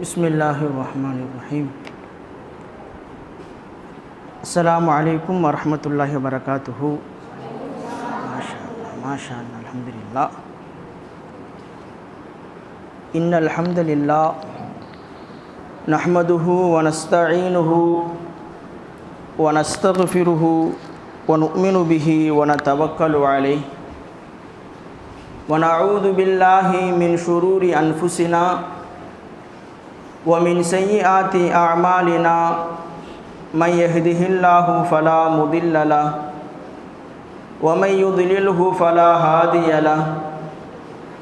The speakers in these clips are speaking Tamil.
بسم الله الرحمن الرحيم. السلام عليكم ورحمة الله وبركاته. ما شاء الله ما شاء الله الحمد لله إن الحمد لله نحمده ونستعينه ونستغفره ونؤمن به ونتوكل عليه. ونعوذ بالله من شرور أنفسنا ومن سيئات أعمالنا من يهده الله فلا مضل له ومن يضلله فلا هادي له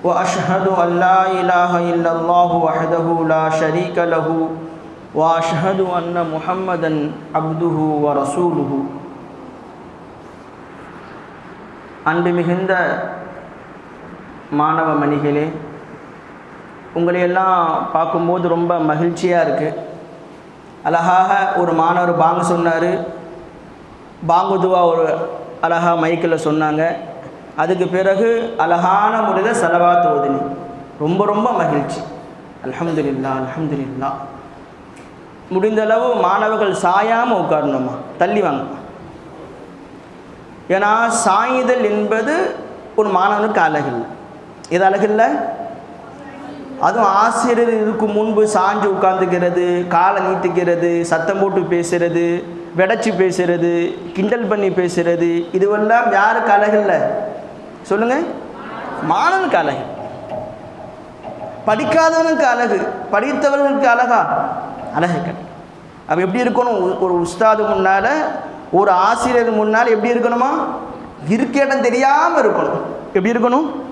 وأشهد أن لا إله إلا الله وحده لا شريك له وأشهد أن محمدا عبده ورسوله. அன்பு மிகுந்த மாணவ மணிகளே உங்களையெல்லாம் பார்க்கும்போது ரொம்ப மகிழ்ச்சியாக இருக்குது அழகாக ஒரு மாணவர் பாங்க சொன்னார். பாங்குதுவா ஒரு அழகாக மைக்கில் சொன்னாங்க. அதுக்கு பிறகு அழகான முறையில் செலவாத்து ஓதினி ரொம்ப ரொம்ப மகிழ்ச்சி. அல்ஹம்துலில்லா அல்ஹம்துலில்லா முடிந்தளவு மாணவர்கள் சாயாமல் உட்காரணுமா? தள்ளி வாங்க. ஏன்னா சாயுதல் என்பது ஒரு மாணவனுக்கு அழகில்லை. இது அழகில்லை? அதுவும் ஆசிரியர் இதுக்கு முன்பு சாஞ்சு உட்காந்துக்கிறது காலை நீட்டிக்கிறது சத்தம் போட்டு பேசுறது வெடச்சி பேசுறது கிண்டல் பண்ணி பேசுறது இதுவெல்லாம் யாருக்கு அழகில்ல சொல்லுங்க. மாணவனுக்கு அழகு. படிக்காதவனுக்கு அழகு. படித்தவர்களுக்கு அழகா? அழகு. கிடையாது அப்போ எப்படி இருக்கணும்? ஒரு- ஒரு உஸ்தாது முன்னால் ஒரு ஆசிரியர் முன்னால் எப்படி இருக்கணுமா? இருக்க இடம் தெரியாமல் இருக்கணும். எப்படி இருக்கணும்?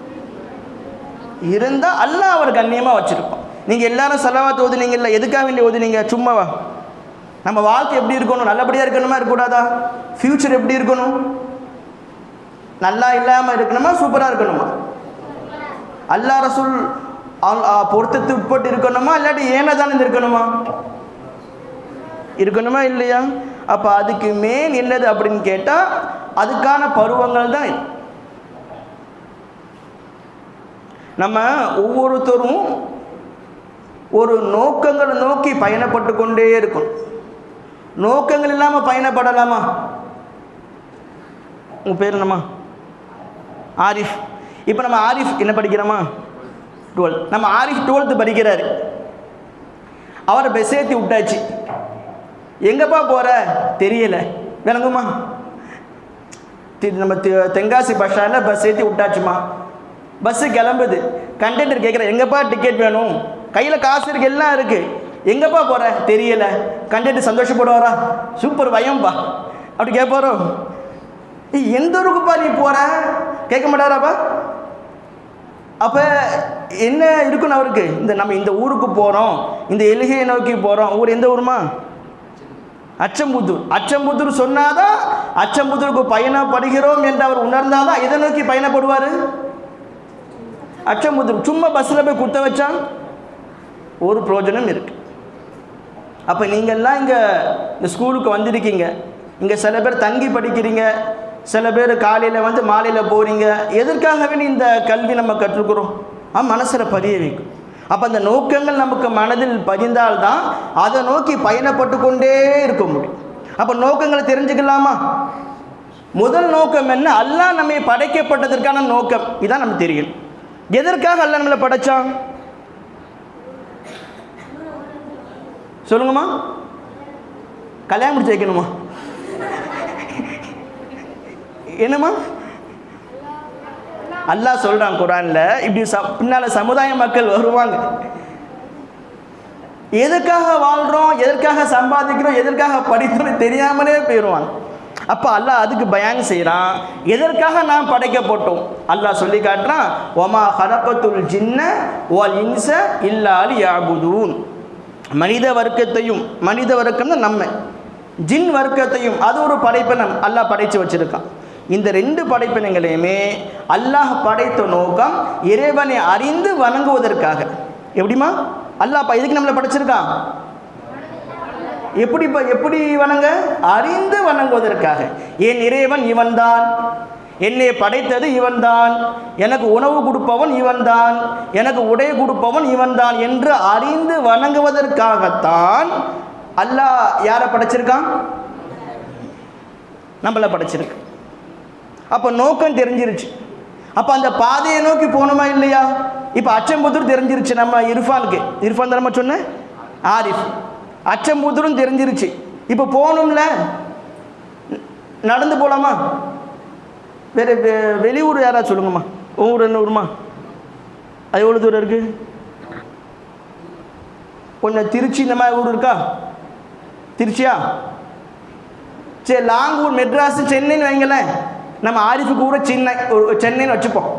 இருந்தால் அல்லாஹ் அவர் கண்ணியமாக வச்சுருப்பான். நீங்கள் எல்லாரும் செலவாத்து ஓதுனீங்கல்ல எதுக்காக வேண்டி ஓதுனீங்க? சும்மாவா? நம்ம வாழ்க்கை எப்படி இருக்கணும்? நல்லபடியாக இருக்கணுமா இருக்கக்கூடாதா? ஃப்யூச்சர் எப்படி இருக்கணும்? நல்லா இல்லாமல் இருக்கணுமா சூப்பராக இருக்கணுமா? அல்லா ரசூல் பொருத்தத்து உட்பட்டு இருக்கணுமா இல்லாட்டி ஏனதானே இருக்கணுமா இருக்கணுமா இல்லையா? அப்போ அதுக்கு மேல் என்னது அப்படின்னு கேட்டால் அதுக்கான பருவங்கள் தான் இது. நம்ம ஒவ்வொருத்தரும் ஒரு நோக்கங்களை நோக்கி பயணப்பட்டு கொண்டே இருக்கணும். நோக்கங்கள் இல்லாமல் பயணப்படலாமா? உங்கள் பேர் என்னம்மா? ஆரிஃப். இப்போ நம்ம ஆரிஃப் என்ன படிக்கிறோமா? டுவெல்த் நம்ம ஆரிஃப் டுவெல்த்து படிக்கிறாரு. அவரை பஸ் ஏற்றி விட்டாச்சு. எங்கப்பா போகிற தெரியலை. விளங்குமா? தி- நம்ம தெ- தென்காசி பஸ் ஸ்டாண்டில் பஸ் ஏற்றி விட்டாச்சுமா? பஸ்ஸு கிளம்புது. கண்டெக்டர் கேட்குற எங்கப்பா டிக்கெட் வேணும்? கையில் காசு இருக்கு எல்லாம் இருக்குது எங்கப்பா போகிற தெரியல. கண்டெக்டர் சந்தோஷப்படுவாரா? சூப்பர் பயம்பா அப்படி கேட்பாரோ எந்த ஊருக்குப்பா நீ போகிற கேட்க மாட்டாராப்பா? அப்போ என்ன இருக்குன்னு அவருக்கு? இந்த நம்ம இந்த ஊருக்கு போகிறோம் இந்த எலுகையை நோக்கி போகிறோம் ஊர் எந்த ஊருமா? அச்சம்புத்தூர் அச்சம்புத்தூர் சொன்னாதான் அச்சம்புத்தூருக்கு பயணப்படுகிறோம் என்று அவர் உணர்ந்தாதான் இதை நோக்கி பயணப்படுவார். அச்சம்புத்தூர் சும்மா பஸ்ஸில் போய் குத்த வச்சா ஒரு பிரயோஜனம் இருக்குது அப்போ நீங்கள்லாம் இங்கே இந்த ஸ்கூலுக்கு வந்திருக்கீங்க. இங்கே சில பேர் தங்கி படிக்கிறீங்க. சில பேர் காலையில் வந்து மாலையில் போகிறீங்க எதற்காக வேண்டி இந்த கல்வி நம்ம கற்றுக்கிறோம்? ஆ மனசில் பதிய வைக்கும். அப்போ அந்த நோக்கங்கள் நமக்கு மனதில் பதிந்தால்தான் அதை நோக்கி பயணப்பட்டு கொண்டே இருக்க முடியும். அப்போ நோக்கங்களை தெரிஞ்சுக்கலாமா? முதல் நோக்கம் என்ன? அல்லா நம்மை படைக்கப்பட்டதற்கான நோக்கம். இதான் நமக்கு தெரியும். எதற்காக அல்ல நம்மளை படைச்சான்? சொல்லுங்கம்மா. கல்யாணம் முடிச்சு வைக்கணுமா? என்னம்மா? அல்லாஹ் சொல்றான் குரான்ல இப்படி ச பின்னால சமுதாய மக்கள் வருவாங்க. எதுக்காக வாழ்கிறோம் எதற்காக சம்பாதிக்கிறோம் எதற்காக படிக்கிறோம் தெரியாமலே போயிடுவாங்க அப்போ அல்லாஹ் அதுக்கு பயான் செய்கிறான் எதற்காக நாம் படைக்கப்பட்டோம்? அல்லாஹ் சொல்லி காட்டுறான் ஒமா ஹரக்கத்துல் ஜின்ன ஓல் இன்ச இல்லாலி யாபுதூன் மனித வர்க்கத்தையும் மனித வர்க்கம் தான் நம்ம. ஜின் வர்க்கத்தையும் அது ஒரு படைப்பினம் அல்லாஹ் படைத்து வச்சுருக்கான். இந்த ரெண்டு படைப்பினங்களையுமே அல்லாஹ் படைத்த நோக்கம் இறைவனை அறிந்து வணங்குவதற்காக. எப்படிமா அல்லாஹ் இதுக்கு நம்மளை படைச்சிருக்கான்? எப்படி எப்படி வணங்க? அறிந்து வணங்குவதற்காக. என் இறைவன் இவன்தான். என்னை படைத்தது இவன்தான். எனக்கு உணவு கொடுப்பவன் இவன்தான். எனக்கு உடை கொடுப்பவன் இவன்தான் என்று அறிந்து வணங்குவதற்காகத்தான் அல்லாஹ் யாரை படைச்சிருக்கான்? நம்மளை படைச்சிருக்கு. அப்போ நோக்கம் தெரிஞ்சிருச்சு. அப்போ அந்த பாதையை நோக்கி போகணுமா இல்லையா? இப்போ அச்சம்புதூர் தெரிஞ்சிருச்சு நம்ம இரஃபானுக்கு. இரஃபான் தானே சொன்னேன் ஆரிஃப். அச்சம்புதூரும் தெரிஞ்சிருச்சு. இப்போ போகணும்ல? நடந்து போகலாமா வேறு வெ- வெளியூர் யாராவது சொல்லுங்கம்மா. ஊர் என்ன ஊருமா? அது எவ்வளோ தூரம் இருக்குது கொஞ்சம் திருச்சி இந்த மாதிரி ஊர் இருக்கா? திருச்சியா? சரி லாங்கூர் மெட்ராஸ் சென்னைன்னு வைங்களேன். நம்ம ஆரிஃபு கூட சென்னை ஒரு சென்னைன்னு வச்சுப்போம்.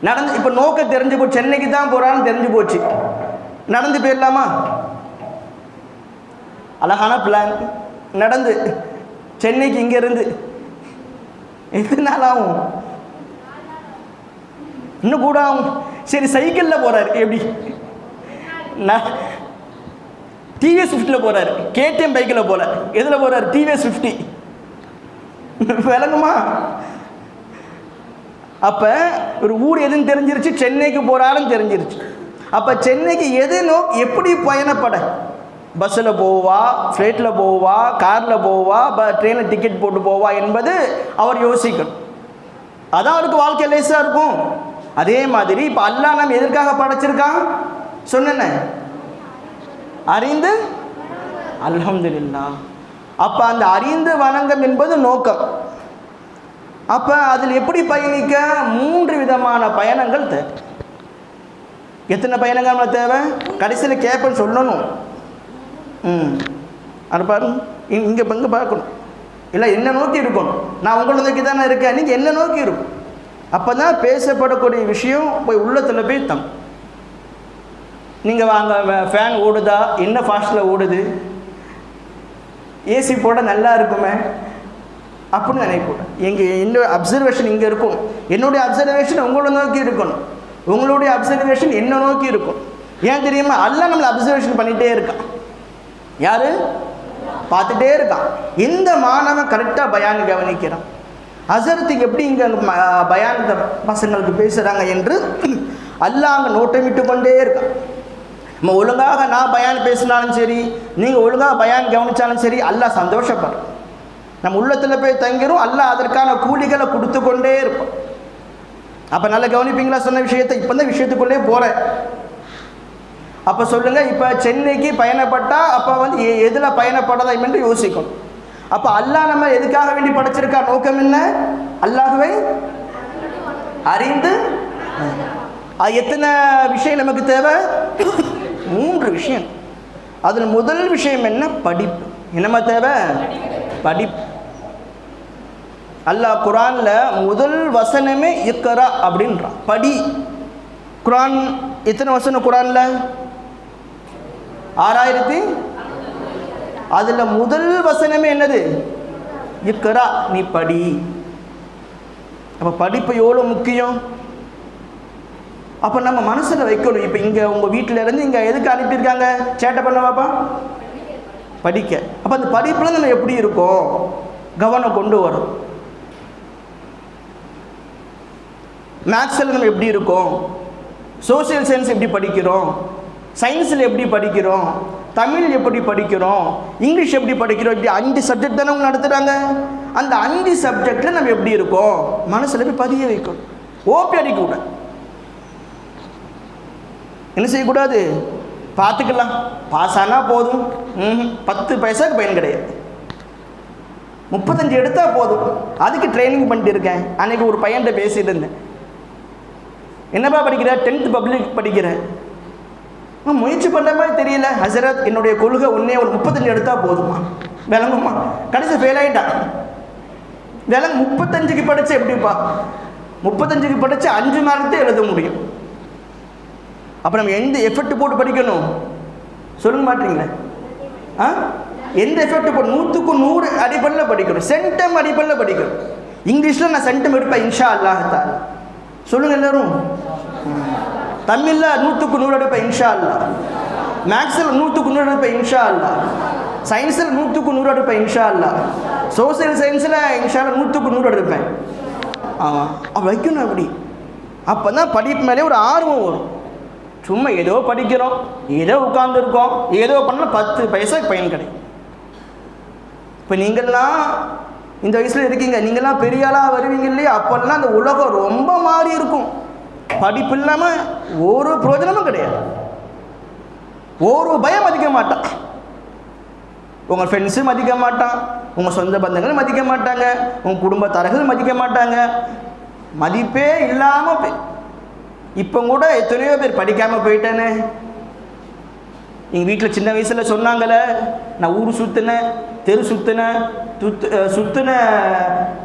நடந்து இப்போ நோக்க தெரிஞ்சு போச்சு சென்னைக்கு தான் போகிறான்னு தெரிஞ்சு போச்சு. நடந்து போயிடலாமா? அழகான பிளான் நடந்து. சென்னைக்கு இங்கேருந்து. எத்தனை நாள் ஆகும் இன்னும் கூட ஆகும். சரி சைக்கிளில் போகிறாரு எப்படி? நான் டிவிஎஸ் ஃபிஃப்டியில் போகிறாரு கேடிஎம் பைக்கில் போகல எதில் போகிறாரு டிவிஎஸ் ஃபிஃப்டி விளங்குமா? அப்போ ஒரு ஊர் எதுன்னு தெரிஞ்சிருச்சு சென்னைக்கு போகிறாருன்னு தெரிஞ்சிருச்சு. அப்போ சென்னைக்கு எது நோ எப்படி பயணப்பட? பஸ்ஸில் போவா ஃப்ளைட்டில் போவா காரில் போவா ப ட்ரெயினில் டிக்கெட் போட்டு போவா என்பது அவர் யோசிக்கணும். அதான் அவருக்கு வாழ்க்கை லேசாக இருக்கும். அதே மாதிரி இப்போ அல்லாஹ் நம்ம எதற்காக படைச்சிருக்கான்? சொன்னேனே. அறிந்து? அல்ஹம்துல்லா அப்போ அந்த அறிந்து வணங்கம் என்பது நோக்கம். அப்போ அதில் எப்படி பயணிக்க? மூன்று விதமான பயணங்கள் தேவை. எத்தனை பயணங்கள் தேவை? கடைசியில் கேப்பன் சொல்லணும். ம். அது பாருங்க இங்கே இங்கே பார்க்கணும். இல்லை என்ன நோக்கி இருக்கணும்? நான் உங்களை நோக்கி தானே இருக்கேன். நீங்கள் என்ன நோக்கி இருக்கும் அப்போ தான் பேசப்படக்கூடிய விஷயம் போய் உள்ளத்தில் போய் தம். நீங்கள் வாங்க ஃபேன் ஓடுதா? என்ன ஃபாஸ்ட்டில் ஓடுது? ஏசி போட நல்லா இருக்குமே? அப்படின்னு நினைக்கூடாது எங்கள் என்னோட அப்சர்வேஷன் இங்கே இருக்கும். என்னுடைய அப்சர்வேஷன் உங்களை நோக்கி இருக்கணும். உங்களுடைய அப்சர்வேஷன் என்ன நோக்கி இருக்கும். ஏன் தெரியுமா? அல்ல நம்மளை அப்சர்வேஷன் பண்ணிகிட்டே இருக்கான். யாரு? பார்த்துட்டே இருக்கான். இந்த மாணவன் கரெக்டாக பயான் கவனிக்கிறான். அசரத்துக்கு எப்படி இங்கே பயான் பசங்களுக்கு பேசுகிறாங்க என்று அல்லாஹ் அங்கே நோட்டமிட்டு கொண்டே இருக்கான். நம்ம ஒழுங்காக நான் பயான் பேசினாலும் சரி நீங்கள் ஒழுங்காக பயான் கவனித்தாலும் சரி அல்லாஹ் சந்தோஷப்படுறோம் நம்ம உள்ளத்தில் போய் தங்கிரும் அல்லாஹ் அதற்கான கூலிகளை கொடுத்து கொண்டே இருப்போம் அப்போ நல்லா கவனிப்பீங்களா சொன்ன விஷயத்தை? இப்போ தான் விஷயத்துக்குள்ளே போகிறேன் அப்போ சொல்லுங்கள் இப்போ சென்னைக்கு பயணப்பட்டால் அப்போ வந்து எ- எதில் பயணப்படதா என்று யோசிக்கணும் அப்போ அல்லாஹ் நம்ம எதுக்காக வேண்டி படைச்சிருக்கா? நோக்கம் என்ன? அல்லாஹுவை அறிந்து அது எத்தனை விஷயம் நமக்கு தேவை? மூன்று விஷயம். அதில் முதல் விஷயம் என்ன? படிப்பு. என்னம்மா தேவை? படிப்பு. அல்லாஹ் குரானில் முதல் வசனமே இக்கரா அப்படின்றான். படி. குரான் எத்தனை வசனம் குரானில்? ஆறாயிரத்தி அதில் முதல் வசனமே என்னது? இக்கரா நீ படி. அப்போ படிப்பு எவ்வளோ முக்கியம்? அப்போ நம்ம மனசில் வைக்கணும். இப்போ இங்கே உங்கள் வீட்டில் இருந்து இங்கே எதுக்கு அனுப்பியிருக்காங்க? சேட்டை பண்ண பாப்பா? படிக்க. அப்போ அந்த படிப்பில் நம்ம எப்படி இருக்கோம்? கவனம் கொண்டு வரும் மேக்ஸில் நம்ம எப்படி இருக்கோம்? சோசியல் சயின்ஸ் எப்படி படிக்கிறோம்? சயின்ஸில் எப்படி படிக்கிறோம்? தமிழ் எப்படி படிக்கிறோம்? இங்கிலீஷ் எப்படி படிக்கிறோம்? இப்படி அஞ்சு சப்ஜெக்ட் தானே அவங்க நடத்துகிறாங்க அந்த அஞ்சு சப்ஜெக்டில் நம்ம எப்படி இருக்கோம்? மனசில் போய் பதிய வைக்கணும். ஓப்பி அடிக்கக்கூடாது என்ன செய்யக்கூடாது? பார்த்துக்கலாம். பாஸ் ஆனால் போதும். பத்து பைசாக்கு பயன் கிடையாது. முப்பத்தஞ்சு எடுத்தால் போதும். அதுக்கு ட்ரைனிங் பண்ணிட்டு இருக்கேன். அன்னைக்கு ஒரு பையன்கிட்ட பேசிட்டு இருந்தேன். என்னப்பா படிக்கிற? டென்த்து பப்ளிக் படிக்கிறேன் நான் முயற்சி பண்ணுற மாதிரி தெரியல. ஹசரத் என்னுடைய கொள்கை ஒன்றே ஒரு முப்பத்தஞ்சு எடுத்தால் போதுமா? விளங்குமா? கடைசி ஃபெயில் ஆகிட்டான் விலங்கு முப்பத்தஞ்சுக்கு படித்து எப்படிப்பா? முப்பத்தஞ்சுக்கு படிச்சு அஞ்சு மார்க் தான் எழுத முடியும். அப்போ நம்ம எந்த எஃபெக்ட் போட்டு படிக்கணும்? சொல்ல மாட்டீங்களே. ஆ? எந்த எஃபெக்ட் போட்டு நூற்றுக்கு நூறு அடிப்படையில் படிக்கணும். சென்டம் அடிப்படையில் படிக்கணும். இங்கிலீஷில் நான் சென்டம் எடுப்பேன் இன்ஷா அல்லாஹதா சொல்லுங்கள் எல்லோரும் எல்லாரும். தமிழில் நூற்றுக்கு நூறு எடுப்பேன் இன்ஷா அல்லா மேக்ஸில் நூற்றுக்கு நூறு எடுப்பேன் இன்ஷா அல்லா சயின்ஸில் நூற்றுக்கு நூறு எடுப்பேன் இன்ஷா அல்லா சோசியல் சயின்ஸில் இன்ஷா நூற்றுக்கு நூறு எடுப்பேன். ஆமாம் அப்போ வைக்கணும் அப்படி அப்போ தான் படிப்பு மேலே ஒரு ஆர்வம் வரும். சும்மா ஏதோ படிக்கிறோம் ஏதோ உட்காந்துருக்கோம் ஏதோ பண்ணால் பத்து பைசா பயன் கிடைக்கும். இப்போ நீங்கள்லாம் இந்த வயசில் இருக்கீங்க நீங்கள்லாம் பெரிய ஆளாக வருவீங்க இல்லையா? அப்போல்லாம் அந்த உலகம் ரொம்ப மாறி இருக்கும். படிப்பு இல்லாமல் ஒரு பிரயோஜனமும் கிடையாது. ஒரு பயம் மதிக்க மாட்டான். உங்கள் ஃப்ரெண்ட்ஸும் மதிக்க மாட்டான். உங்கள் சொந்த பந்தங்கள் மதிக்க மாட்டாங்க. உங்கள் குடும்பத்தாரர்களும் மதிக்க மாட்டாங்க. மதிப்பே இல்லாமல் இப்போ கூட எத்தனையோ பேர் படிக்காமல் போயிட்டேனே. எங்கள் வீட்டில் சின்ன வயசில் சொன்னாங்களே நான் ஊர் சுற்றினேன் தெரு சுற்றினேன் சுத்து சுற்றின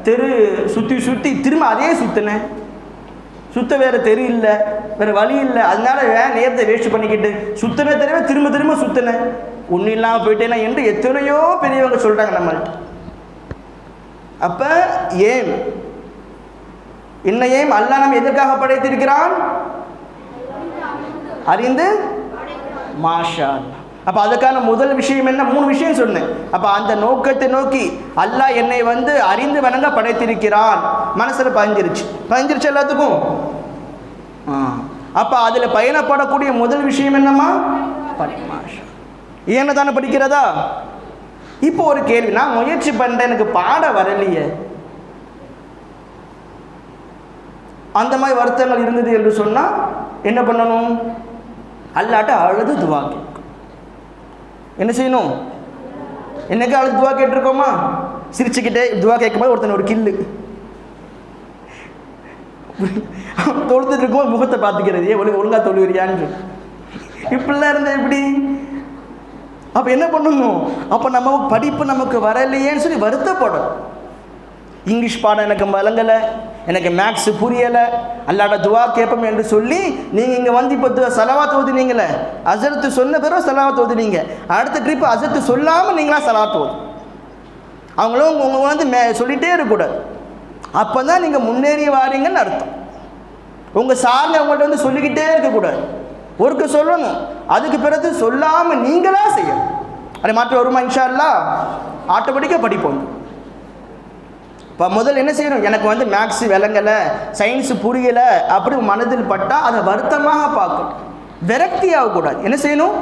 தெரு சுற்றி சுற்றி திரும்ப அதே சுற்றினேன் சுத்த வேறு தெரியல இல்லை வேறு வழி இல்லை. அதனால ஏன் நேரத்தை வேஸ்ட் பண்ணிக்கிட்டு சுத்தமே தெருவே திரும்ப திரும்ப சுத்தினேன் ஒன்றும் இல்லாமல் போயிட்டேனா என்று எத்தனையோ பெரியவங்க சொல்கிறாங்க நம்ம அப்போ ஏன்? என்ன ஏன்? அல்லாஹ் நம்ம எதற்காக படைத்திருக்கிறான்? அறிந்து மாஷா அப்போ அதுக்கான முதல் விஷயம் என்ன? மூணு விஷயம் சொன்னேன். அப்போ அந்த நோக்கத்தை நோக்கி அல்லாஹ் என்னை வந்து அறிந்து வணங்க படைத்திருக்கிறான். மனசில் பதிஞ்சிருச்சு. பதிஞ்சிருச்சு எல்லாத்துக்கும். அப்போ அதில் பயணப்படக்கூடிய முதல் விஷயம் என்னம்மா? படி என்ன தானே படிக்கிறதா? இப்போ ஒரு கேள்வி நான் முயற்சி பண்ணுறேன் எனக்கு பாட வரலையே. அந்த மாதிரி வருத்தங்கள் இருந்தது என்று சொன்னால் என்ன பண்ணணும்? அல்லாட்ட அழுது துவா கேட்கும். என்ன செய்யணும்? என்னைக்கு அழுது துவா கேட்டிருக்கோமா? சிரிச்சுக்கிட்டே துவா கேட்கும்போது ஒருத்தன் ஒரு கில்லு. தொழுத்துட்டு இருக்கோம் முகத்தை பார்த்துக்கிறது. ஏன் ஒழுங்கு ஒழுங்காக தொழுகிறியான்னு இப்படிலாம் இருந்தால் எப்படி? அப்போ என்ன பண்ணணும்? அப்போ நம்ம படிப்பு நமக்கு வரலையேன்னு சொல்லி வருத்தப்படும் இங்கிலீஷ் பாடம் எனக்கு வழங்கலை. எனக்கு மேக்ஸ் புரியலை. அல்லாட துவா கேட்போம் என்று சொல்லி நீங்கள் இங்கே வந்து இப்போ து- தோதுனீங்களே அசரத்து சொன்ன பிறகு செலவாக தோதுனீங்க அடுத்த ட்ரிப் அசரத்து சொல்லாமல் நீங்களாம் செலவாக தோது அவங்களும் உங்க வந்து மே சொல்லிகிட்டே இருக்கக்கூடாது. அப்போ தான் நீங்கள் முன்னேறி வாரீங்கன்னு அர்த்தம். உங்கள் சார்ந்த அவங்கள்ட்ட வந்து சொல்லிக்கிட்டே இருக்கக்கூடாது. ஒருக்க சொல்லணும். அதுக்கு பிறகு சொல்லாமல் நீங்களாக செய்யணும். அது மாற்றம் வருமா இன்ஷா அல்லா ஆட்டோமேட்டிக்காக படிப்போம். இப்போ முதல்ல என்ன செய்யணும்? எனக்கு வந்து மேக்ஸ் விளங்கலை சயின்ஸ் புரியலை அப்படி மனதில் பட்டால் அதை வருத்தமாக பார்க்கணும். விரக்தி ஆகக்கூடாது. என்ன செய்யணும்?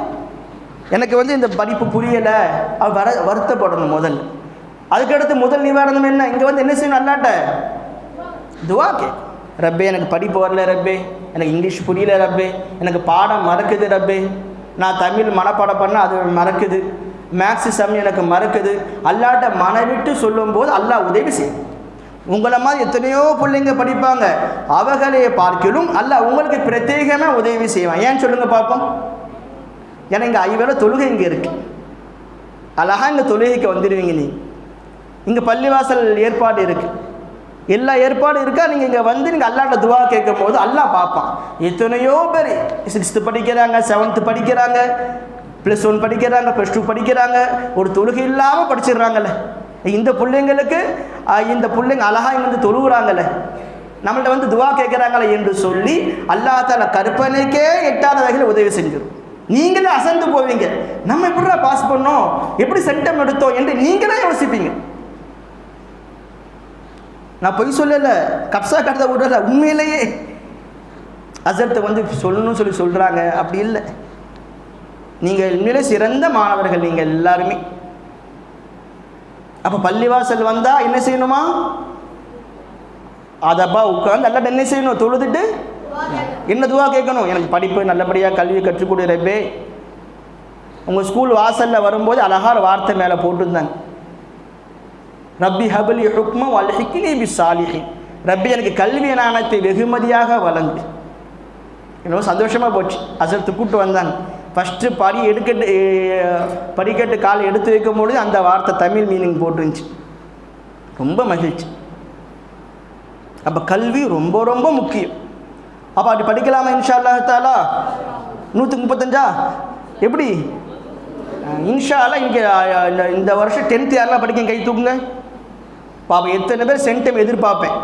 எனக்கு வந்து இந்த படிப்பு புரியலை. அது வர வருத்தப்படணும் முதல்ல. அதுக்கடுத்து முதல் நிவாரணம் என்ன? இங்கே வந்து என்ன செய்யணும் அல்லாட்ட? துவா கே. ரப்பே எனக்கு படிப்பு வரல ரப்பே. எனக்கு இங்கிலீஷ் புரியல ரப்பே. எனக்கு பாடம் மறக்குது ரப்பே. நான் தமிழ் மனப்பாடம் பண்ணால் அது மறக்குது. மேக்ஸு சம் எனக்கு மறக்குது. அல்லாட்ட மனவிட்டு சொல்லும்போது அல்லா உதவி செய்யும். உங்களை மாதிரி எத்தனையோ பிள்ளைங்க படிப்பாங்க. அவர்களை பார்க்கிலும் அல்ல உங்களுக்கு பிரத்யேகமாக உதவி செய்வான். ஏன்னு சொல்லுங்கள் பார்ப்போம் ஏன்னா இங்கே ஐவேளை தொழுகை இங்கே இருக்கு. அழகாக இங்கே தொழுகைக்கு வந்துடுவீங்க நீ. இங்கே பள்ளிவாசல் ஏற்பாடு இருக்குது எல்லா ஏற்பாடும் இருக்கா? நீங்கள் இங்கே வந்து நீங்கள் அல்லாட்ட துவா கேட்கும் போது அல்லாஹ் பார்ப்பான். எத்தனையோ பேர் சிக்ஸ்த்து படிக்கிறாங்க செவன்த்து படிக்கிறாங்க ப்ளஸ் ஒன் படிக்கிறாங்க ப்ளஸ் டூ படிக்கிறாங்க. ஒரு தொழுகை இல்லாமல் படிச்சிடுறாங்கல்ல. இந்த பிள்ளைங்களுக்கு இந்த பிள்ளைங்க அழகாக இங்கே வந்து தொழுகிறாங்கல்ல நம்மள்ட்ட வந்து துவா கேட்குறாங்களே என்று சொல்லி அல்லாஹ் தால கற்பனைக்கே எட்டாத வகையில் உதவி செஞ்சிடும் நீங்களே அசந்து போவீங்க. நம்ம எப்படிடா பாஸ் பண்ணோம்? எப்படி சென்டம் எடுத்தோம்? என்று நீங்களே யோசிப்பீங்க. நான் பொய் சொல்லலை. கப்சா கடத்த விடல உண்மையிலேயே. அசர்த்தை வந்து சொல்லணும்னு சொல்லி சொல்கிறாங்க அப்படி இல்லை. நீங்கள் உண்மையிலே சிறந்த மாணவர்கள் நீங்கள் எல்லாருமே. அப்போ பள்ளிவாசல் வந்தால் என்ன செய்யணுமா? அதப்பா உட்காந்து நல்லா என்ன செய்யணும். தொழுதுட்டு என்ன துவா கேட்கணும்? எனக்கு படிப்பு நல்லபடியாக கல்வி கற்றுக் கொடு உங்கள் ஸ்கூல் வாசலில் வரும்போது அழகான வார்த்தை மேலே போட்டிருந்தாங்க. ரப்பி ஹபலி ஹுக்ம வல்ஹிக்னி பி சாலிஹின் ரப்பி எனக்கு கல்வி ஞானத்தை வெகுமதியாக வழங்கு. இன்னும் சந்தோஷமாக போச்சு. அசர்த்து கூப்பிட்டு வந்தாங்க ஃபஸ்ட்டு படி எடுக்கட்டு படிக்கட்டு கால் எடுத்து வைக்கும் பொழுது அந்த வார்த்தை தமிழ் மீனிங் போட்டுருந்துச்சு. ரொம்ப மகிழ்ச்சி. அப்போ கல்வி ரொம்ப ரொம்ப முக்கியம். அப்போ அப்படி படிக்கலாமா இன்ஷா அல்லாத்தாலா நூற்றி முப்பத்தஞ்சா? எப்படி? இன்ஷா அல்லா இங்கே இந்த இந்த வருஷம் டென்த்து யாரெல்லாம் படிக்க கை தூக்குங்க. பாப்பா எத்தனை பேர் சென்டம் எதிர்பார்ப்பேன்.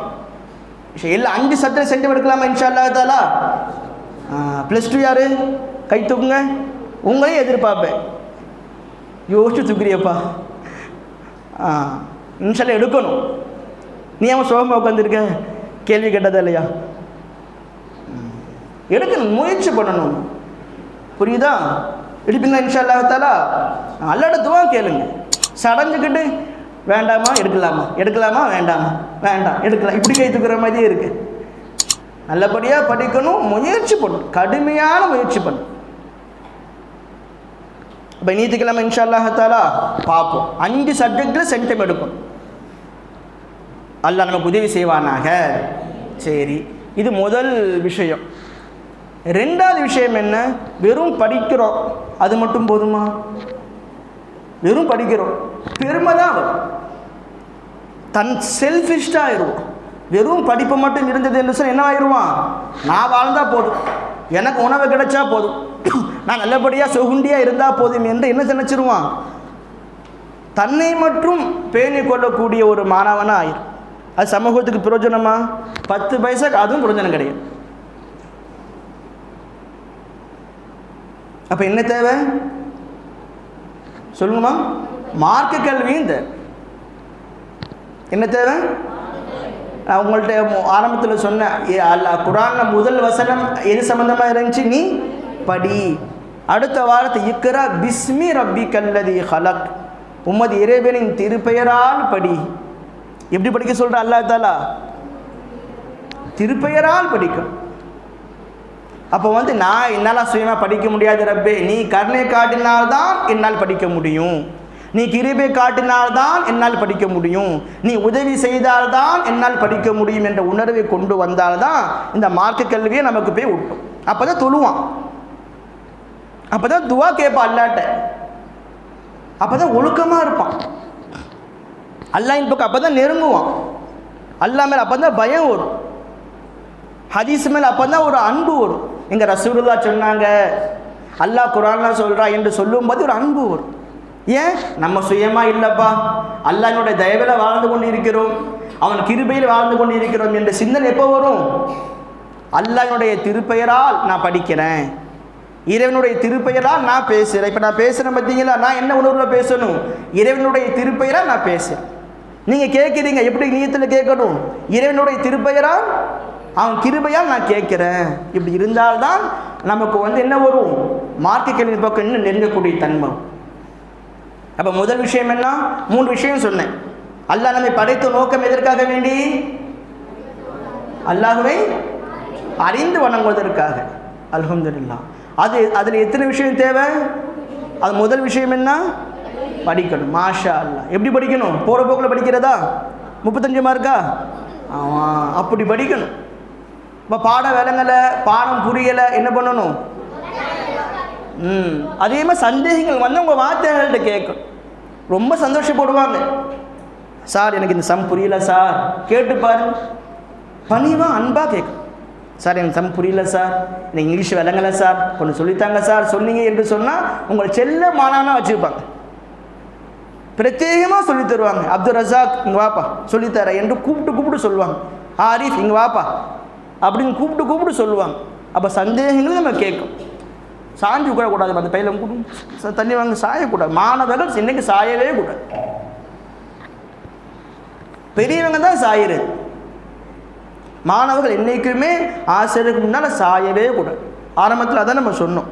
சரி, எல்லாம் அஞ்சு சட்டம் சென்டம் எடுக்கலாமா இன்ஷா அல்லாஹ் தாலா ப்ளஸ் டூ யார்? கை தூக்குங்க. உங்களையும் எதிர்பார்ப்பேன். யோசிச்சு தூக்குறியப்பா. ஆ இன்ஷால்லா எடுக்கணும். நீ அவன் சோகமாக உட்காந்துருக்க கேள்வி கேட்டதா இல்லையா? எடுக்கணும் முயற்சி பண்ணணும். புரியுதா? எடுப்பீங்களா இன்ஷா அல்லாஹாலா அல்லாட துவா கேளுங்க. சடஞ்சுக்கிட்டு வேண்டாமா? எடுக்கலாமா? எடுக்கலாமா? வேண்டாமா? வேண்டாம். எடுக்கலாம். இப்படி கை தூக்குற மாதிரியே இருக்கு. நல்லபடியாக படிக்கணும் முயற்சி பண்ணும் கடுமையான முயற்சி பண்ணும் இப்போ நீதிக்கிழமை இன்ஷா அல்லாஹாலா பார்ப்போம். அஞ்சு சப்ஜெக்டில் சென்டம் எடுக்கும் அல்ல நமக்கு உதவி செய்வானாக? சரி. இது முதல் விஷயம். ரெண்டாவது விஷயம் என்ன? வெறும் படிக்கிறோம். அது மட்டும் போதுமா? வெறும் படிக்கிறோம். பெருமை தான் வரும் தன் செல்ஃபிஷ்டாக ஆயிடுவோம் வெறும் படிப்பு மட்டும் இருந்தது என்று சொன்னால் என்ன ஆயிடுவான்? நான் வாழ்ந்தா போதும். எனக்கு உணவு கிடைச்சா போதும். நான் நல்லபடியாக சுகுண்டியாக இருந்தால் போதும் என்று என்ன நினச்சிருவான்? தன்னை மட்டும் பேணி கொள்ளக்கூடிய ஒரு மாணவனாக ஆயிரும் அது சமூகத்துக்கு பிரயோஜனமா? பத்து பைசாக்கு அதுவும் பிரயோஜனம் கிடையாது. அப்போ என்ன தேவை? சொல்லுங்கம்மா மார்க்க கல்வி இந்த. என்ன தேவை? நான் உங்கள்கிட்ட ஆரம்பத்தில் சொன்னேன் ஏ அல்ல குரானில் முதல் வசனம் எது சம்மந்தமாக இருந்துச்சு? நீ படி. அடுத்த வாரத்தை இக்கரா பிஸ்மி ரப்பி கல்லதி ஹலக். உமது இறைவனின் திருப்பெயரால் படி. எப்படி படிக்க சொல்கிற அல்லா தாலா? திருப்பெயரால் படிக்கும். அப்போ வந்து நான் என்னால் சுயமாக படிக்க முடியாது ரப்பே. நீ கருணை காட்டினால்தான் என்னால் படிக்க முடியும். நீ கிருபை காட்டினால்தான் என்னால் படிக்க முடியும். நீ உதவி செய்தால்தான் என்னால் படிக்க முடியும் என்ற உணர்வை கொண்டு வந்தால்தான் இந்த மார்க்க கல்வியை நமக்கு போய் விட்டும் அப்போ தான் தொழுவான். அப்போ தான் துவா கேட்பான் அல்லாட்ட. அப்போ தான் ஒழுக்கமாக இருப்பான். அல்லாயின் பக்கம் அப்போ தான் நெருங்குவான். அல்லா மேலே அப்போ தான் பயம் வரும். ஹதீஸ் மேலே அப்போ தான் ஒரு அன்பு வரும். எங்கள் ரசூலுல்லா சொன்னாங்க அல்லாஹ் குரான்லாம் சொல்கிறா என்று சொல்லும்போது ஒரு அன்பு வரும். ஏன்? நம்ம சுயமாக இல்லைப்பா. அல்லாஹினுடைய தயவில் வாழ்ந்து கொண்டு இருக்கிறோம் அவன் கிருபையில் வாழ்ந்து கொண்டு இருக்கிறோம் என்ற சிந்தனை எப்போ வரும்? அல்லாஹினுடைய திருப்பெயரால் நான் படிக்கிறேன். இறைவனுடைய திருப்பெயரால் நான் பேசுகிறேன் இப்போ நான் பேசுகிறேன் பார்த்தீங்களா? நான் என்ன உணர்வில் பேசணும்? இறைவனுடைய திருப்பெயரால் நான் பேசுகிறேன் நீங்கள் கேட்குறீங்க எப்படி நீயத்தில் கேட்கணும்? இறைவனுடைய திருப்பெயரால் அவன் கிருபையால் நான் கேட்குறேன். இப்படி இருந்தால்தான் நமக்கு வந்து என்ன வரும்? மார்க்க கேள்வி பக்கம் இன்னும் நெருங்கக்கூடிய தன்மை அப்போ முதல் விஷயம் என்ன? மூன்று விஷயம் சொன்னேன். அல்லாஹ் நம்மை படைத்த நோக்கம் எதற்காக வேண்டி? அல்லாஹுவை அறிந்து வணங்குவதற்காக. அலமதுல்லா அது அதில் எத்தனை விஷயம் தேவை? அது முதல் விஷயம் என்ன? படிக்கணும். மாஷா அல்லா எப்படி படிக்கணும்? போகிற போக்கில் படிக்கிறதா? முப்பத்தஞ்சு மார்க்கா ஆமாம் அப்படி படிக்கணும். இப்போ பாடம் விளங்கலை பாடம் புரியலை என்ன பண்ணணும்? ம். அதே மாதிரி சந்தேகங்கள் வந்து உங்கள் வார்த்தைகள்கிட்ட கேட்கும். ரொம்ப சந்தோஷப்படுவாங்க. சார் எனக்கு இந்த சம் புரியல சார். கேட்டு பாரு பணிவாக அன்பாக கேட்கும். சார் எனக்கு சம் புரியல சார். எனக்கு இங்கிலீஷ் விளங்கலை சார். கொஞ்சம் சொல்லித்தாங்க சார். சொன்னீங்க என்று சொன்னால் உங்களை செல்ல மானானா வச்சுருப்பாங்க. பிரத்யேகமாக சொல்லி தருவாங்க. அப்துல் ரசாக் இங்கே வாப்பா. சொல்லித்தர என்று கூப்பிட்டு கூப்பிட்டு சொல்லுவாங்க. ஆரிஃப் இங்கே வாப்பா. அப்படின்னு கூப்பிட்டு கூப்பிட்டு சொல்லுவாங்க. அப்போ சந்தேகங்களும் நம்ம கேட்கும். சாஞ்சு உட்காரக்கூடாது அந்த பையில கூட தண்ணி வாங்க சாயக்கூடாது. மாணவர்கள் இன்னைக்கு சாயவே கூடாது. பெரியவங்க தான் சாயிறது. மாணவர்கள் என்றைக்குமே ஆசிரியருக்கு முன்னால் சாயவே கூடாது. ஆரம்பத்தில் அதான் நம்ம சொன்னோம்.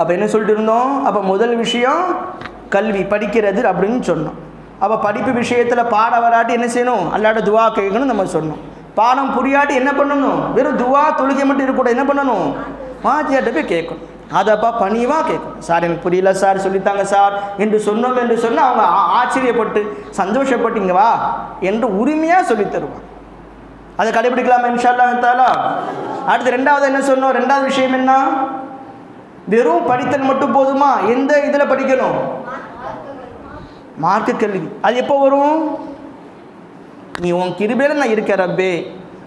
அப்போ என்ன சொல்லிட்டு இருந்தோம்? அப்போ முதல் விஷயம் கல்வி படிக்கிறது அப்படின்னு சொன்னோம். அப்போ படிப்பு விஷயத்தில் பாட வராட்டி என்ன செய்யணும்? அல்லாட துவா கேட்கணும் நம்ம சொன்னோம் பாடம் புரியாட்டி என்ன பண்ணணும்? வெறும் துவா தொழுகை மட்டும் இருக்கக்கூடாது என்ன பண்ணணும்? மாத்தியாட்ட போய் கேட்கணும். அதப்பா பணிவாக கேட்கும் சார் எனக்கு புரியல சார் சொல்லித்தாங்க சார். என்று சொன்னோம் என்று சொன்னால் அவங்க ஆச்சரியப்பட்டு சந்தோஷப்பட்டீங்க வா என்று உரிமையாக சொல்லித்தருவான் அதை கடைபிடிக்கலாமா இன்ஷால்லா தாலா அடுத்து ரெண்டாவது என்ன சொன்னோம்? ரெண்டாவது விஷயம் என்ன? வெறும் படித்தல் மட்டும் போதுமா? எந்த இதில் படிக்கணும்? மார்க்க கல்வி அது எப்போ வரும்? நீ உன் கிருபையில் நான் இருக்க ரப்பே.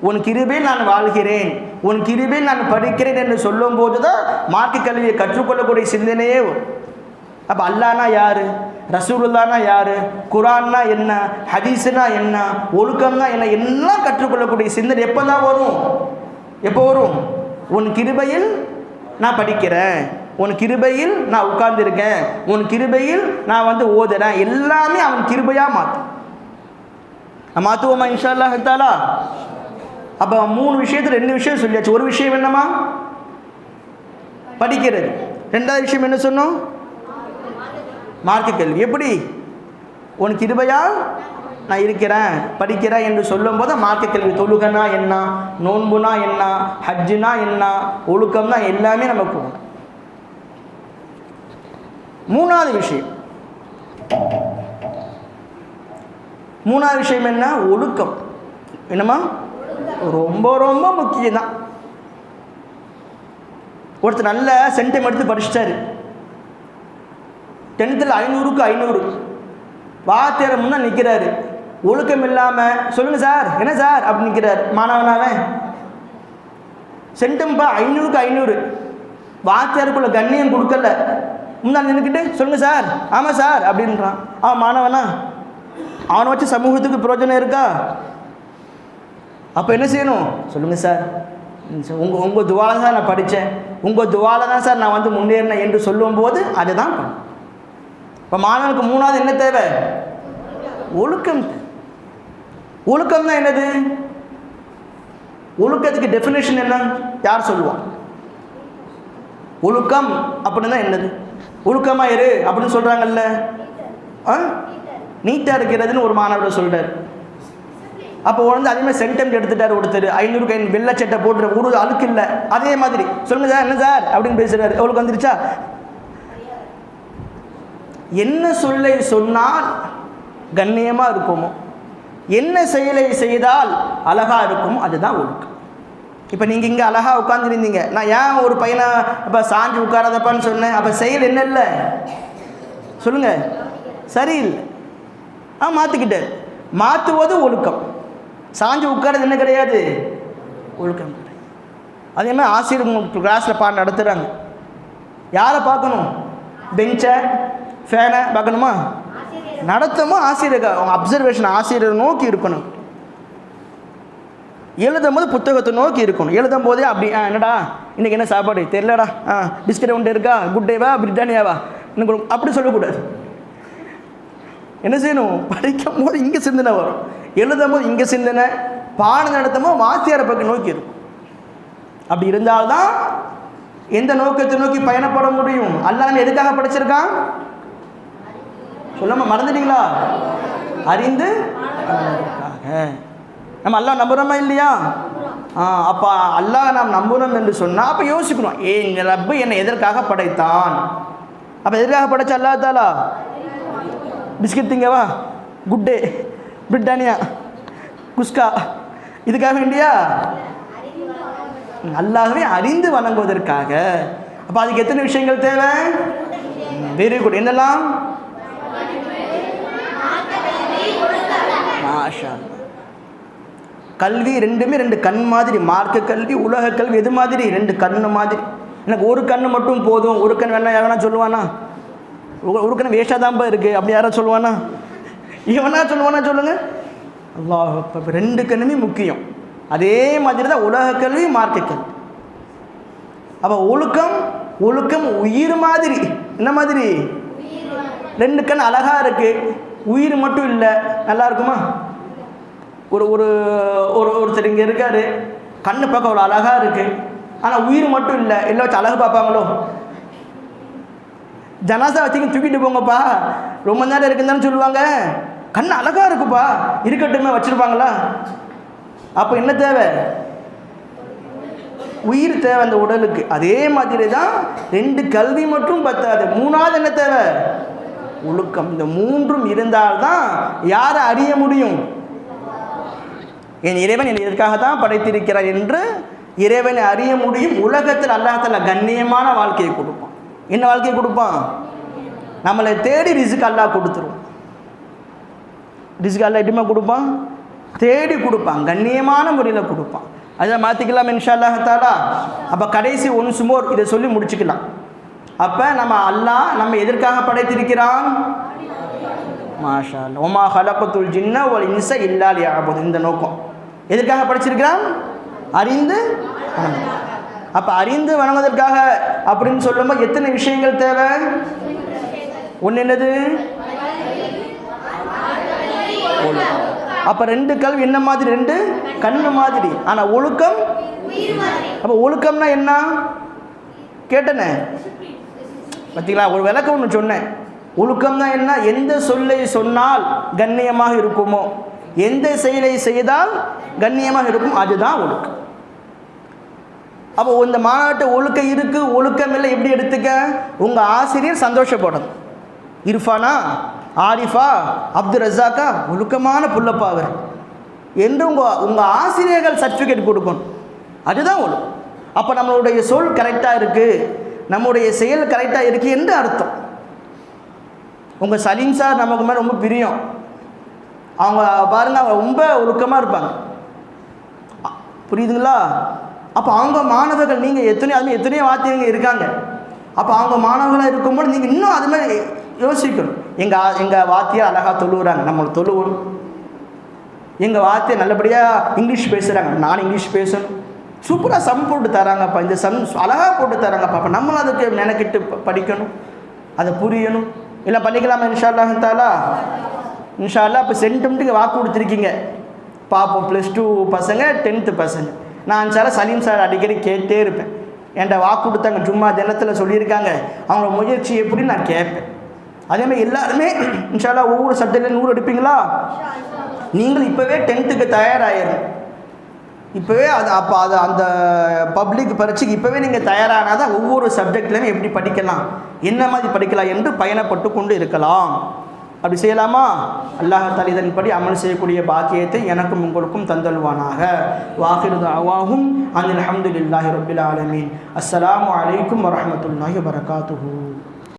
உன் கிருபையில் நான் வாழ்கிறேன். உன் கிருபையில் நான் படிக்கிறேன் என்று சொல்லும்போது தான் மார்க்க கல்வியை கற்றுக்கொள்ளக்கூடிய சிந்தனையே வரும். அப்போ அல்லானா யார்? ரசூலுல்லானா யார்? குரான்னா என்ன? ஹதீஸ்னா என்ன? ஒழுக்கம்னா என்ன? எல்லாம் கற்றுக்கொள்ளக்கூடிய சிந்தனை எப்போ தான் வரும்? எப்போ வரும்? உன் கிருபையில் நான் படிக்கிறேன். உன் கிருபையில் நான் உட்கார்ந்துருக்கேன். உன் கிருபையில் நான் வந்து ஓதுறேன். எல்லாமே அவன் கிருபையாக மாற்றும் நான் மாற்றுவோமா இன்ஷா அல்லாஹ் தாலா? அப்போ மூணு விஷயத்தில் ரெண்டு விஷயம் சொல்லியாச்சு. ஒரு விஷயம் என்னம்மா? படிக்கிறது. ரெண்டாவது விஷயம் என்ன சொன்னோம்? மார்க்க கேள்வி எப்படி? உன் கிருபையா நான் இருக்கிறேன் படிக்கிறேன் என்று சொல்லும்போது மார்க்க கல்வி தொழுகனா என்ன? நோன்புனா என்ன? ஹஜ்ஜுனா என்ன? ஒழுக்கம்னா எல்லாமே நமக்கு போகணும். மூணாவது விஷயம். மூணாவது விஷயம் என்ன? ஒழுக்கம். என்னம்மா? ரொம்ப ரொம்ப முக்கியம் தான் ஒருத்தர் நல்ல சென்டம் எடுத்து படிச்சிட்டாரு. டென்த்தில் ஐநூறுக்கு ஐநூறு. வாத்தியார முன்னா நிற்கிறாரு ஒழுக்கம் இல்லாமல் சொல்லுங்கள் சார் என்ன சார்? அப்படி நிற்கிறார் மாணவனாவே. சென்டம்பா ஐநூறுக்கு ஐநூறு. வாத்தியாருக்குள்ள கண்ணியம் கொடுக்கல. முன்னால் நின்றுக்கிட்டு சொல்லுங்கள் சார். ஆமாம் சார். அப்படின்றான். அவன் மாணவனா? அவனை வச்சு சமூகத்துக்கு பிரயோஜனம் இருக்கா? அப்போ என்ன செய்யணும்? சொல்லுங்கள் சார். உங்கள் உங்கள் துவால தான் நான் படித்தேன். உங்கள் துவால தான் சார் நான் வந்து முன்னேறினேன் என்று சொல்லும்போது அதை தான் இப்போ மாணவனுக்கு மூணாவது என்ன தேவை? ஒழுக்கம். ஒழுக்கம் தான் என்னது? ஒழுக்கத்துக்கு டெஃபினேஷன் என்ன? யார் சொல்லுவான் ஒழுக்கம் அப்படின்னு தான் என்னது? ஒழுக்கமாக இரு அப்படின்னு சொல்கிறாங்கல்ல ஆ? நீட்டாக இருக்கிறதுன்னு ஒரு மாணவர் சொல்கிறார் அப்போ வந்து அதே மாதிரி சென்டெம்ட் எடுத்துட்டார் ஒருத்தர். ஐநூறுக்கு ஐநூறு வெள்ளை சட்டை போட்டு ஒரு அழுக்கு இல்லை. அதே மாதிரி. சொல்லுங்க சார் என்ன சார்? அப்படின்னு பேசுகிறாரு அவளுக்கு வந்துருச்சா? என்ன சொல்லை சொன்னால் கண்ணியமாக இருப்போமோ என்ன செயலை செய்தால் அழகாக இருக்குமோ அதுதான் ஒழுக்கம். இப்போ நீங்கள் இங்கே அழகாக உட்காந்துருந்தீங்க நான் ஏன் ஒரு பையனை இப்போ சாஞ்சு உட்காராதப்பான்னு சொன்னேன்? அப்போ செயல் என்ன இல்லை? சொல்லுங்கள் சரியில்லை. ஆ மாற்றிக்கிட்டார் மாற்றுவது ஒழுக்கம். சாஞ்சு உட்காரது என்ன கிடையாது? ஒழுக்கம் அதே மாதிரி ஆசிரியர் கிளாஸில் பாடம் நடத்துகிறாங்க யாரை பார்க்கணும்? பெஞ்சை ஃபேனை பார்க்கணுமா? நடத்தமோ? ஆசிரியர் அவங்க அப்சர்வேஷன் ஆசிரியர் நோக்கி இருக்கணும். எழுதும் போது புத்தகத்தை நோக்கி இருக்கணும். எழுதும் போதே அப்படி ஆ என்னடா? இன்றைக்கி என்ன சாப்பாடு? தெரிலடா ஆ பிஸ்கட் உண்டு இருக்கா? குட் டேவா பிரிட்டானியாவா இன்னும் கொடு- அப்படி சொல்லக்கூடாது. என்ன செய்யணும்? படிக்கும் போது இங்கே சிந்தனை வரும். எழுதும் போது இங்கே சிந்தனை பாடம் நடத்தும் போது வாத்தியாரை பக்கம் நோக்கி இருக்கும். அப்படி இருந்தால்தான் எந்த நோக்கத்தை நோக்கி பயணப்பட முடியும்? அல்லாஹ் எதுக்காக படிச்சிருக்கான்? சொல்லாம மறந்துட்டீங்களா? அறிந்து வணங்குவதற்காக. நம்ம அல்லா நம்புகிறோமா இல்லையா? ஆ அப்போ அல்லாஹ் நாம் நம்புகிறோம் என்று சொன்னால் அப்போ யோசிக்கணும். ஏ இந்த ரப்பு என்னை எதற்காக படைத்தான்? அப்போ எதற்காக படைச்ச அல்லா தாலா? பிஸ்கட் திங்கவா? Good day Britannia? குஸ்கா? இதுக்காக வேண்டியா? நல்லாவே அறிந்து வணங்குவதற்காக. அப்போ அதுக்கு எத்தனை விஷயங்கள் தேவை? வெரி குட் என்னெல்லாம்? மாஷா கல்வி ரெண்டுமே ரெண்டு கண் மாதிரி மார்க்க கல்வி உலக கல்வி எது மாதிரி? ரெண்டு கண்ணு மாதிரி. எனக்கு ஒரு கண் மட்டும் போதும். ஒரு கண் வேணா யாரா சொல்லுவானா? ஒரு- ஒரு கண் வேஷா தான்ப்பா இருக்குது அப்படி யாரா சொல்லுவானா? இவனா சொல்லுவானா சொல்லுங்க? அல்லாஹ் ரெண்டு கண்ணுமே முக்கியம். அதே மாதிரி தான் உலக கல்வி மார்க்க கல்வி. அப்போ ஒழுக்கம் ஒழுக்கம் உயிர் மாதிரி. என்ன மாதிரி? ரெண்டு கண் அழகாக இருக்குது உயிர் மட்டும் இல்லை. நல்லா இருக்குமா? ஒரு ஒரு ஒரு ஒருத்தர் இங்கே இருக்கார். கண்ணு பார்க்க அவ்வளோ அழகாக இருக்குது ஆனால் உயிர் மட்டும் இல்லை. எல்லாம் வச்சு அழகு பார்ப்பாங்களோ? ஜனாசா வச்சுங்க தூக்கிட்டு போங்கப்பா. ரொம்ப நேரம் இருக்குதுன்னு சொல்லுவாங்க. கண் அழகாக இருக்குப்பா. இருக்கட்டுமே வச்சிருப்பாங்களா? அப்போ என்ன தேவை? உயிர் தேவை அந்த உடலுக்கு. அதே மாதிரி தான் ரெண்டு கல்வி மட்டும் பத்தாது. மூணாவது என்ன தேவை? ஒழுக்கம். இந்த மூன்றும் இருந்தால்தான் யாரை அறிய முடியும்? என் இறைவன் என் இதற்காக தான் படைத்திருக்கிறார் என்று இறைவனை அறிய முடியும் உலகத்தில் அல்லாஹால கண்ணியமான வாழ்க்கையை கொடுப்பான். என்ன வாழ்க்கையை கொடுப்பான்? நம்மளை தேடி ரிசுக்கு அல்லாஹ் கொடுத்துருவான் ரிசுக்கு அல்லாஹ் எப்படிமா கொடுப்பான்? தேடி கொடுப்பான் கண்ணியமான முறையில் கொடுப்பான். அதை மாற்றிக்கலாம் இன்ஷா அல்லாஹத்தாலா அப்போ கடைசி ஒன்று சுமோர் இதை சொல்லி முடிச்சுக்கலாம். அப்போ நம்ம அல்லாஹ் நம்ம எதற்காக படைத்திருக்கிறான்? மாஷா அல்லா ஒமா ஹலக்கத்துல் ஜின்ன ஒரு இன்ச இல்லால் யாபது இந்த நோக்கம். எதற்காக படிச்சிருக்கிறான்? அறிந்து அப்போ அறிந்து வணங்குவதற்காக அப்படின்னு சொல்லும்போது எத்தனை விஷயங்கள் தேவை? ஒன்று என்னது? ஒழுக்கம் அப்போ ரெண்டு கல்வி என்ன மாதிரி? ரெண்டு கண்ணு மாதிரி. ஆனால் ஒழுக்கம்? அப்போ ஒழுக்கம்னா என்ன? கேட்டனே. பார்த்தீங்களா ஒரு விளக்கம் ஒன்று சொன்னேன். ஒழுக்கம்னா என்ன? எந்த சொல்லை சொன்னால் கண்ணியமாக இருக்குமோ? எந்த செயலை செய்தால் கண்ணியமாக இருக்கும் அதுதான் ஒழுக்கம். அப்போ இந்த மாநாட்டு ஒழுக்கம் இருக்கு ஒழுக்கம் இல்லை எப்படி எடுத்துக்க? உங்கள் ஆசிரியர் சந்தோஷப்படணும். இர்ஃபானா ஆரிஃபா அப்துல் ரசாக்கா ஒழுக்கமான புள்ளப்பா அவர். என்று உங்கள் உங்கள் ஆசிரியர்கள் சர்டிஃபிகேட் கொடுக்கணும். அதுதான் ஒழுக்கம். அப்போ நம்மளுடைய சொல் கரெக்டாக இருக்குது நம்முடைய செயல் கரெக்டாக இருக்குது என்று அர்த்தம். உங்கள் சலீம் சார் நமக்கு மேலே ரொம்ப பிரியம். அவங்க பாருங்கள் அவங்க ரொம்ப ஒழுக்கமாக இருப்பாங்க. புரியுதுங்களா? அப்போ அவங்க மாணவர்கள் நீங்கள் எத்தனையோ அதுமாதிரி எத்தனையோ வாத்தியங்க இருக்காங்க. அப்போ அவங்க மாணவர்களாக இருக்கும்போது நீங்கள் இன்னும் அது மாதிரி யோசிக்கணும். எங்கள் எங்கள் வாத்தியார் அழகாக தொழுவுறாங்க. நம்மளை தொழுவணும் எங்கள் வார்த்தையை நல்லபடியாக இங்கிலீஷ் பேசுகிறாங்க நான் இங்கிலீஷ் பேசணும். சூப்பராக சம் போட்டு தராங்கப்பா. இந்த சம் அழகாக போட்டு தராங்கப்பா. அப்போ நம்மளும் அதுக்கு நினைக்கிட்டு படிக்கணும். அதை புரியணும். இல்லை பண்ணிக்கலாமா இன்ஷா அல்லாஹாலா இன்ஷால்லா இப்போ சென்டிமெண்ட்டுக்கு வாக்கு கொடுத்துருக்கீங்க. பார்ப்போம் ப்ளஸ் டூ பசங்க டென்த்து பசங்க. நான் சார் சலீம் சார் அடிக்கடி கேட்டே இருப்பேன். என்கிட்ட வாக்கு கொடுத்தாங்க சும்மா தினத்தில் சொல்லியிருக்காங்க. அவங்களோட முயற்சி எப்படின்னு நான் கேட்பேன். அதேமாதிரி எல்லாருமே இன்ஷால்லா ஒவ்வொரு சப்ஜெக்ட்லேயும் நூறு எடுப்பீங்களா? நீங்கள் இப்போவே டென்த்துக்கு தயாராகிடும் இப்போவே அது அப்போ அது அந்த பப்ளிக் பரீட்சைக்கு இப்போவே நீங்கள் தயாரானால் தான் ஒவ்வொரு சப்ஜெக்ட்லையும் எப்படி படிக்கலாம் என்ன மாதிரி படிக்கலாம் என்று பயணப்பட்டு கொண்டு இருக்கலாம். அப்படி செய்யலாமா? அல்லாஹால இதன்படி அமல் செய்யக்கூடிய பாக்கியத்தை எனக்கும் உங்களுக்கும் தந்தல்வானாக வாஹிருது அவாகும் அனில் அஹமதுல்லாஹி ரபில் ஆலமீன். அஸ்லாம் வலைக்கம் வரமத்துல்லாஹி வரகாத்துஹூ